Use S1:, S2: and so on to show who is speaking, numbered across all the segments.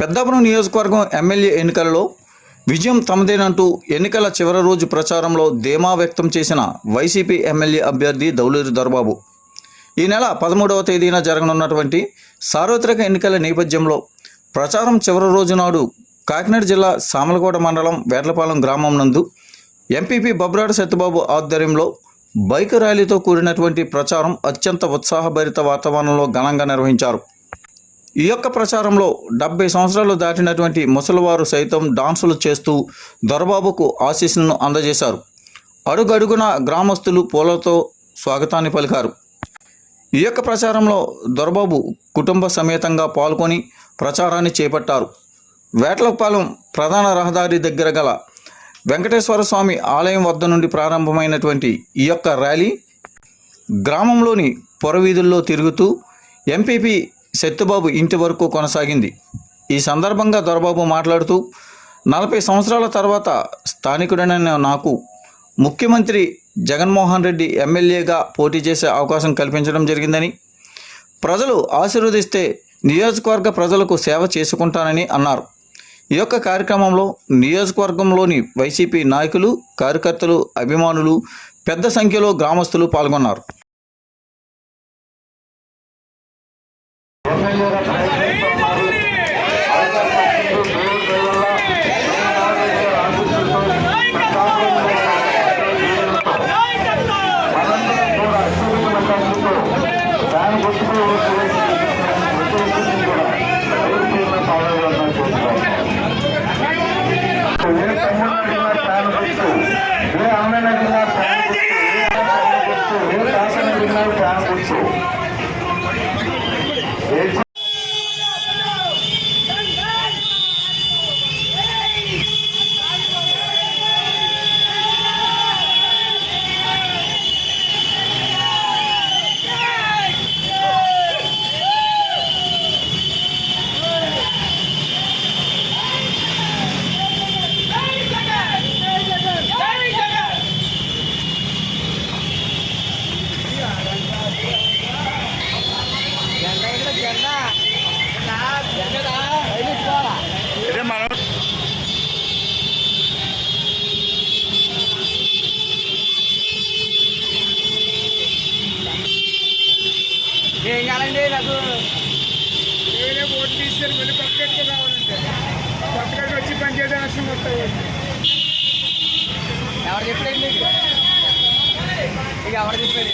S1: పెద్దాపురం నియోజకవర్గం ఎమ్మెల్యే ఎన్నికలలో విజయం తమదేనంటూ ఎన్నికల చివరి రోజు ప్రచారంలో ధీమా వ్యక్తం చేసిన వైసీపీ ఎమ్మెల్యే అభ్యర్థి దౌలూరి దొరబాబు. ఈ నెల పదమూడవ తేదీన జరగనున్నటువంటి సార్వత్రిక ఎన్నికల నేపథ్యంలో ప్రచారం చివరి రోజు నాడు కాకినాడ జిల్లా సామలకోట మండలం వేర్లపాలెం గ్రామం నందు ఎంపీపీ బబ్రాడు సత్యబాబు ఆధ్వర్యంలో బైక్ ర్యాలీతో కూడినటువంటి ప్రచారం అత్యంత ఉత్సాహభరిత వాతావరణంలో ఘనంగా నిర్వహించారు. ఈ యొక్క ప్రచారంలో డెబ్బై సంవత్సరాలు దాటినటువంటి ముసలివారు సైతం డాన్సులు చేస్తూ దొరబాబుకు ఆశీస్సులను అందజేశారు. అడుగడుగున గ్రామస్తులు పూలతో స్వాగతాన్ని పలికారు. ఈ యొక్క ప్రచారంలో దొరబాబు కుటుంబ సమేతంగా పాల్గొని ప్రచారాన్ని చేపట్టారు. వేటలపాలెం ప్రధాన రహదారి దగ్గర గల వెంకటేశ్వర స్వామి ఆలయం వద్ద నుండి ప్రారంభమైనటువంటి ఈ యొక్క ర్యాలీ గ్రామంలోని పొరవీధుల్లో తిరుగుతూ ఎంపీపీ సత్యబాబు ఇంటి వరకు కొనసాగింది. ఈ సందర్భంగా దొరబాబు మాట్లాడుతూ నలభై సంవత్సరాల తర్వాత స్థానికుడైన నాకు ముఖ్యమంత్రి జగన్మోహన్ రెడ్డి ఎమ్మెల్యేగా పోటీ చేసే అవకాశం కల్పించడం జరిగిందని ప్రజలు ఆశీర్వదిస్తే నియోజకవర్గ ప్రజలకు సేవ చేసుకుంటానని అన్నారు. ఈ యొక్క కార్యక్రమంలో నియోజకవర్గంలోని వైసీపీ నాయకులు కార్యకర్తలు అభిమానులు పెద్ద సంఖ్యలో గ్రామస్తులు పాల్గొన్నారు.
S2: నాకు.
S3: వేరే ఓటు తీసుకొని వెళ్ళి పక్కకి రావాలంటే పక్కకి వచ్చి పనిచేయడం అవసరం వస్తాయి.
S2: ఎవరు చెప్పారండి మీకు? ఇక ఎవరు చెప్పారు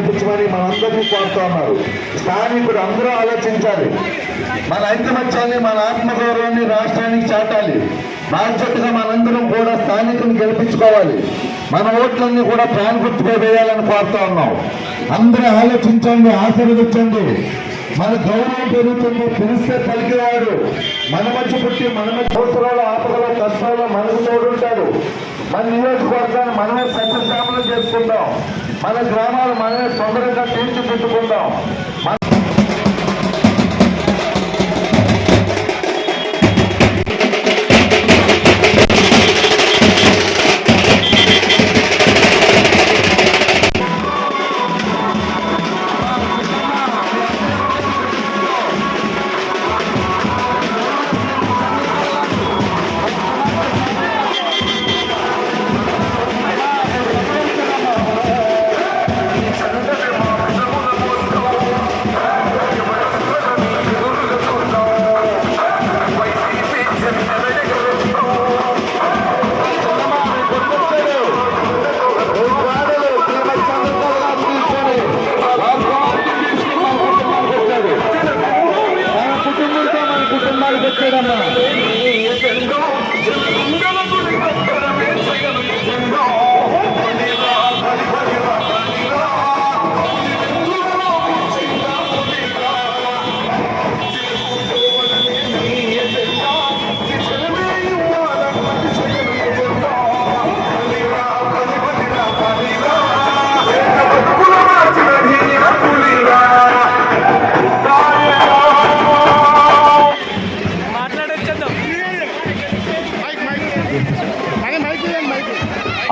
S2: గుర్తుపై వేసి గెలిపించమని మనందరినీ కోరుతా ఉన్నారు. స్థానికుడు అందరూ ఆలోచించాలి. మన ఐకమత్యాన్ని మన ఆత్మగౌరవాన్ని రాష్ట్రానికి చాటాలి. బాధ్యతగా మనందరం కూడా స్థానికుని గెలిపించుకోవాలి. మన ఓట్లన్నీ కూడా ప్రాణ గుర్తుపై వేయాలని కోరుతా ఉన్నాం. అందరూ ఆలోచించండి ఆశీర్వదించండి. మన గౌరవం పెరుగుతుంది పిలిస్తే పలికేవాడు. మన మధ్య పుట్టి మన మధ్య అవసరాలు ఆపదలు కష్టాలు మనకు తోడుంటాడు మన నియోజకవర్గాన్ని మనమే సత్యశామలు చేసుకుంటాం మన గ్రామాలు మనమే తొందరగా తీర్చిదిద్దుకుందాం.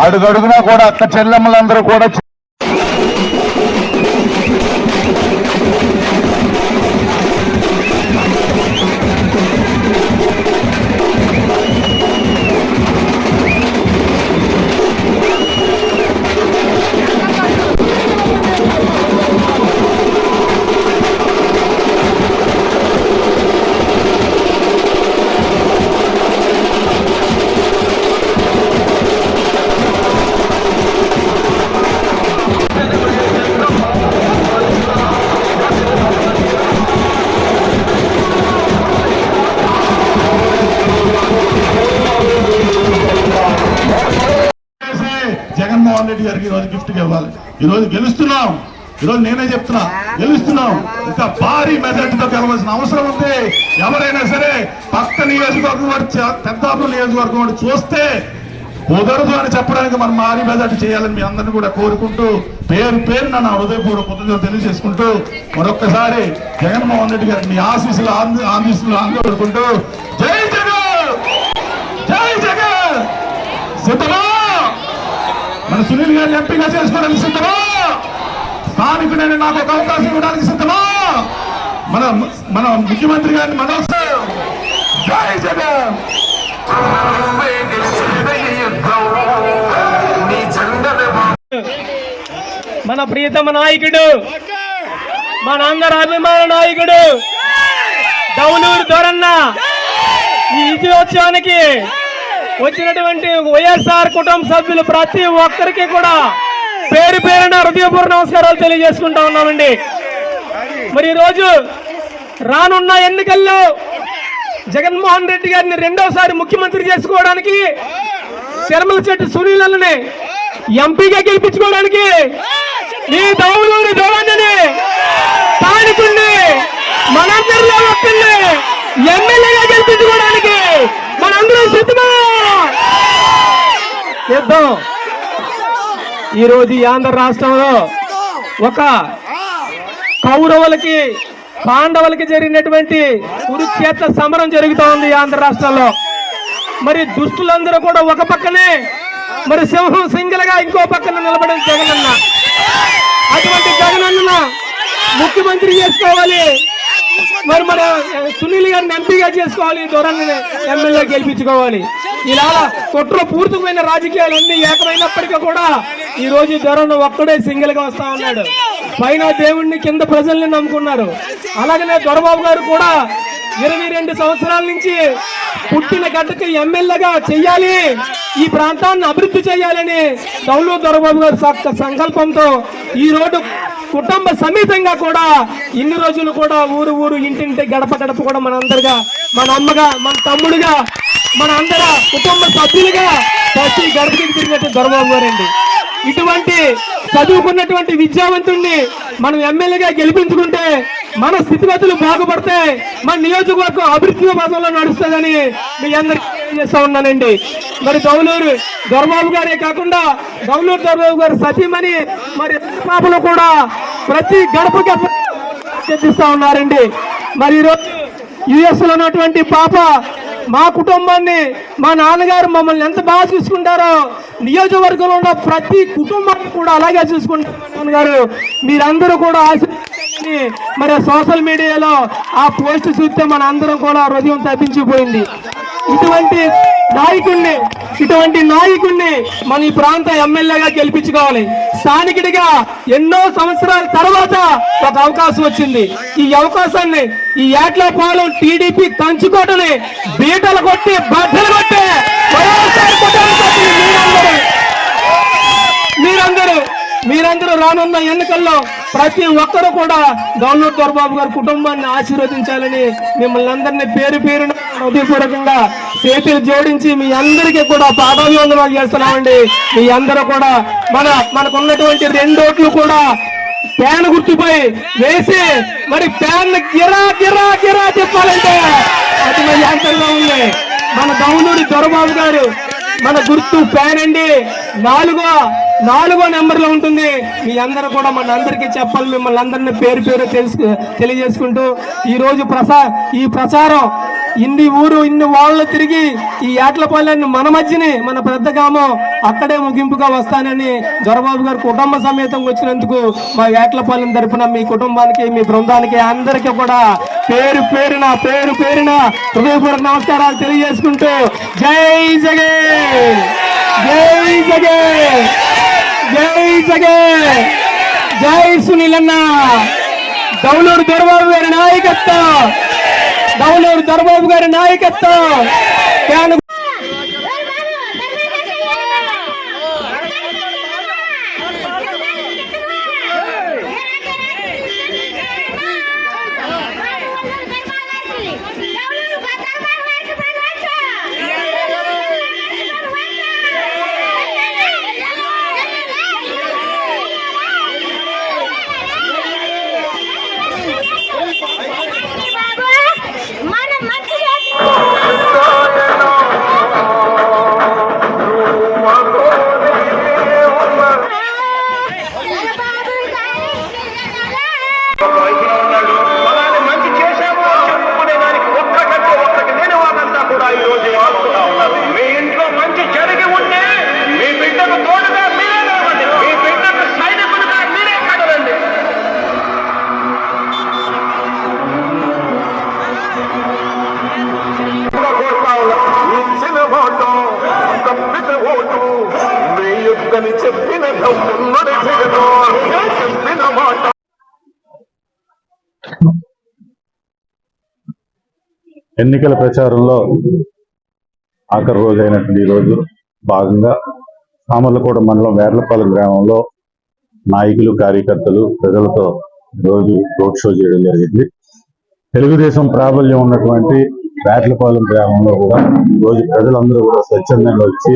S2: అడుగడుగునా కూడా అక్క చెల్లెమ్మలందరూ కూడా జగన్మోహన్ రెడ్డి గారికి ఈరోజు గిఫ్ట్గా ఇవ్వాలి. ఈరోజు గెలుస్తున్నాం. ఈరోజు నేనే చెప్తున్నా గెలుస్తున్నాం. ఇంకా భారీ మెజార్టీతో గెలవాల్సిన అవసరం ఉంది. ఎవరైనా సరే పక్క నియోజకవర్గం వాడు పెద్దాపురం నియోజకవర్గం వాడు చూస్తే కుదరదు అని చెప్పడానికి మనం భారీ మెజార్టీ చేయాలని మీ అందరిని కూడా కోరుకుంటూ పేరు పేరు నా హృదయపూర్వక కృతజ్ఞతలు తెలియజేసుకుంటూ మరొక్కసారి జగన్మోహన్ రెడ్డి గారికి మీ ఆశీస్సులు ఆంద- ఆశీస్సులు ఆందోళనుకుంటూ జై జగన్! జై జగన్! సిద్ధమా? మన సునీల్ గారిని ఎంపీగా చేసుకోవడానికి సిద్ధమా? స్థానికుడైన నాకు ఒక అవకాశం ఇవ్వడానికి సిద్ధమా? మన మన ముఖ్యమంత్రి గారిని మనోజ్ జై జగన్!
S4: మన ప్రియతమ నాయకుడు మనందరి అభిమాన నాయకుడు దౌలూరు దొరన్న ఈ విజయోత్సవానికి వచ్చినటువంటి వైఎస్ఆర్ కుటుంబ సభ్యులు ప్రతి ఒక్కరికి కూడా పేరు పేరున హృదయపూర్వ నమస్కారాలు తెలియజేసుకుంటా ఉన్నామండి. మరి ఈరోజు రానున్న ఎన్నికల్లో జగన్మోహన్ రెడ్డి గారిని రెండోసారి ముఖ్యమంత్రి చేసుకోవడానికి శర్మల చెట్టు సునీలని ఎంపీగా గెలిపించుకోవడానికి ఈ దౌలూరి దౌరాన్ని స్థానికుడిని మనందరిలో ఒక్కరిని ఎమ్మెల్యేగా గెలిపించుకోవడానికి మనందరం సిద్ధమా సిద్ధం ఈరోజు ఈ ఆంధ్ర రాష్ట్రంలో ఒక కౌరవులకి పాండవులకి జరిగినటువంటి కురుక్షేత్ర సమరం జరుగుతూ ఉంది ఆంధ్ర రాష్ట్రంలో. మరి దుష్టులందరూ కూడా ఒక పక్కనే మరి సింహం సింగల్గా ఇంకో పక్కన నిలబడిన జగనన్న. అటువంటి జగనన్న ముఖ్యమంత్రి చేసుకోవాలి. మరి మన సునీల్ గారిని ఎంపీగా చేసుకోవాలి దూరాన్ని ఎమ్మెల్యే గెలిపించుకోవాలి. ఇలా కుట్ర పూర్తిపోయిన రాజకీయాలు అన్ని ఏకమైనప్పటికీ కూడా ఈ రోజు ధరను ఒక్కడే సింగిల్గా వస్తా ఉన్నాడు. పైన దేవుణ్ణి కింద ప్రజల్ని నమ్ముకున్నారు. అలాగనే దొరబాబు గారు కూడా ఇరవై రెండు సంవత్సరాల నుంచి పుట్టిన గడ్డకి ఎమ్మెల్యేగా చెయ్యాలి ఈ ప్రాంతాన్ని అభివృద్ధి చేయాలని దౌలు దొరబాబు గారు సంకల్పంతో ఈ రోడ్డు కుటుంబ సమేతంగా కూడా ఇన్ని రోజులు కూడా ఊరు ఊరు ఇంటింటి గడప గడప కూడా మన అందరిగా మన అమ్మగా మన తమ్ముడుగా మన అందర కుటుంబ సభ్యులుగా ప్రతి గడపకి తిరిగినట్టు దొరబాబు గారండి. ఇటువంటి చదువుకున్నటువంటి విద్యావంతుణ్ణి మనం ఎమ్మెల్యేగా గెలిపించుకుంటే మన స్థితిగతులు బాగుపడతాయి మన నియోజకవర్గం అభివృద్ధి పదంలో నడుస్తుందని మీ అందరికీ తెలియజేస్తా ఉన్నానండి. మరి దౌలూరు దొరబాబు గారే కాకుండా దౌలూరు దొరబాబు గారు సతీమణి మరి పాపలు కూడా ప్రతి గడప గడప చర్చిస్తా ఉన్నారండి. మరి ఈరోజు యుఎస్లో ఉన్నటువంటి పాప మా కుటుంబాన్ని మా నాన్నగారు మమ్మల్ని ఎంత బాగా చూసుకుంటారో నియోజకవర్గంలో ఉన్న ప్రతి కుటుంబాన్ని కూడా అలాగే చూసుకుంటారు మా నాన్నగారు. మీరందరూ కూడా ఆశీర్వదించాలని మరి సోషల్ మీడియాలో ఆ పోస్ట్ చూస్తే మన అందరం కూడా హృదయం తప్పించిపోయింది. ఇటువంటి నాయకుణ్ణి ఇటువంటి నాయకుణ్ణి మన ఈ ప్రాంత ఎమ్మెల్యేగా గెలిపించుకోవాలి. స్థానికుడిగా ఎన్నో సంవత్సరాల తర్వాత ఒక అవకాశం వచ్చింది. ఈ అవకాశాన్ని ఈ ఏట్లపాలెం టీడీపీ కంచుకోటని బీటలు కొట్టి బద్దలు కొట్టే మీరందరూ మీరందరూ రానున్న ఎన్నికల్లో ప్రతి ఒక్కరు కూడా గవర్నర్ దొరబాబు గారి కుటుంబాన్ని ఆశీర్వదించాలని మిమ్మల్ని అందరినీ పేరు పేరున హృదయపూర్వకంగా చేతులు జోడించి మీ అందరికీ కూడా పాదాభివందనాలు చేస్తున్నామండి. మీ అందరూ కూడా మన మనకు ఉన్నటువంటి రెండోట్లు కూడా ఫ్యాన్ గుర్తుపై వేసి మరి ఫ్యాన్ గిరా గిరా గిరా చెప్పాలంటే అది మరి యాంతరంగా ఉంది. మన గౌనూరి దొరబాబు గారు మన గుర్తు ఫ్యాన్ అండి. నాలుగో నాలుగో నెంబర్లో ఉంటుంది. మీ అందరూ కూడా మన అందరికీ చెప్పాలి. మిమ్మల్ని అందరినీ పేరు పేరు తెలుసు తెలియజేసుకుంటూ ఈ రోజు ప్రసా ఈ ప్రచారం ఇన్ని ఊరు ఇన్ని వాళ్ళు తిరిగి ఈ ఏట్లపల్లెని మన మధ్యనే మన పెద్ద గ్రామం అక్కడే ముగింపుగా వస్తానని దొరబాబు గారు కుటుంబ సమేతం వచ్చినందుకు మా ఏట్లపాలెం తరపున మీ కుటుంబానికి మీ బృందానికి అందరికీ కూడా పేరు పేరున పేరు పేరున హృదయపూర్వక నమస్కారాలు తెలియజేసుకుంటూ జై జగే జై జగే జై జగన్ జై సునీల్ అన్న దౌలూరు దొరబాబు గారి నాయకత్వం దౌలూరు దొరబాబు గారి నాయకత్వం
S5: ఓటు చెప్పిన తమ్ముడు చెప్పిన మాట
S6: ఎన్నికల ప్రచారంలో ఆఖరి రోజు అయినటువంటి ఈరోజు భాగంగా సామర్లకోట మండలం వేర్లపాలెం గ్రామంలో నాయకులు కార్యకర్తలు ప్రజలతో రోజు రోడ్ షో చేయడం జరిగింది తెలుగుదేశం ప్రాబల్యం ఉన్నటువంటి వేర్లపాలెం గ్రామంలో కూడా ఈ రోజు ప్రజలందరూ కూడా స్వచ్ఛందంగా వచ్చి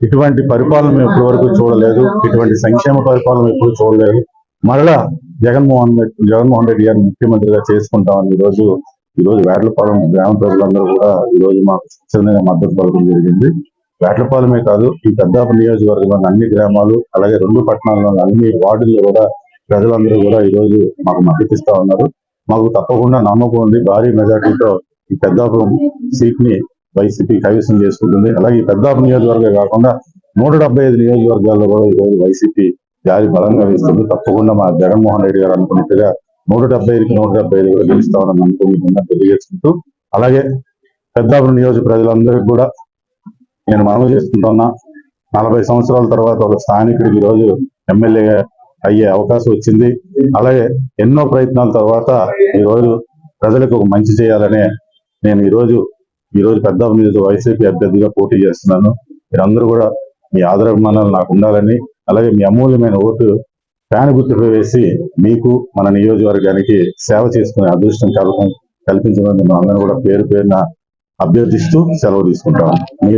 S6: ఇటువంటి పరిపాలన మేము ఇప్పటివరకు చూడలేదు ఇటువంటి సంక్షేమ పరిపాలన ఎప్పుడు చూడలేదు. మరలా జగన్మోహన్ రెడ్డి జగన్మోహన్ రెడ్డి గారిని ముఖ్యమంత్రిగా చేసుకుంటామని ఈరోజు రోజు ఈ రోజు వేటలపాలెం గ్రామ ప్రజలందరూ కూడా ఈ రోజు మాకు స్వచ్ఛందంగా మద్దతు పలకడం జరిగింది. వేటలపాలెమే కాదు ఈ పెద్దాప నియోజకవర్గంలోని అన్ని గ్రామాలు అలాగే రెండు పట్టణాల్లోని అన్ని వార్డుల్లో కూడా ప్రజలందరూ కూడా ఈ రోజు మాకు మద్దతు ఇస్తా ఉన్నారు. మాకు తప్పకుండా నమ్మకం ఉంది. భారీ మెజార్టీతో ఈ పెద్దాపురం సీట్ని వైసీపీ కైవసం చేసుకుంటుంది. అలాగే ఈ పెద్దాపు నియోజకవర్గం కాకుండా నూట డెబ్బై ఐదు నియోజకవర్గాల్లో కూడా ఈ రోజు వైసీపీ జారి బలంగా వేస్తుంది. తప్పకుండా మా జగన్మోహన్ రెడ్డి గారు అనుకున్నట్టుగా నూట డెబ్బై ఐదుకి నూట డెబ్బై ఐదు కూడా గెలుస్తామని నమ్మకం తెలియజేసుకుంటూ అలాగే పెద్దాపురం నియోజక ప్రజలందరికీ కూడా నేను మనవి చేసుకుంటున్నా నలభై సంవత్సరాల తర్వాత ఒక స్థానికుడికి ఈ రోజు ఎమ్మెల్యే అయ్యే అవకాశం వచ్చింది. అలాగే ఎన్నో ప్రయత్నాల తర్వాత ఈ రోజు ప్రజలకు ఒక మంచి చేయాలనే నేను ఈరోజు ఈరోజు పెద్ద నియోజక వైసీపీ అభ్యర్థిగా పోటీ చేస్తున్నాను. మీరందరూ కూడా మీ ఆదరాభిమానాలు నాకు ఉండాలని అలాగే మీ అమూల్యమైన ఓటు ఫ్యాన్ గుర్తుపై వేసి మీకు మన నియోజకవర్గానికి సేవ చేసుకునే అదృష్టం కలగం కల్పించమని మిమ్మల్ని కూడా పేరు పేరున అభ్యర్థిస్తూ సెలవు తీసుకుంటాం. మీ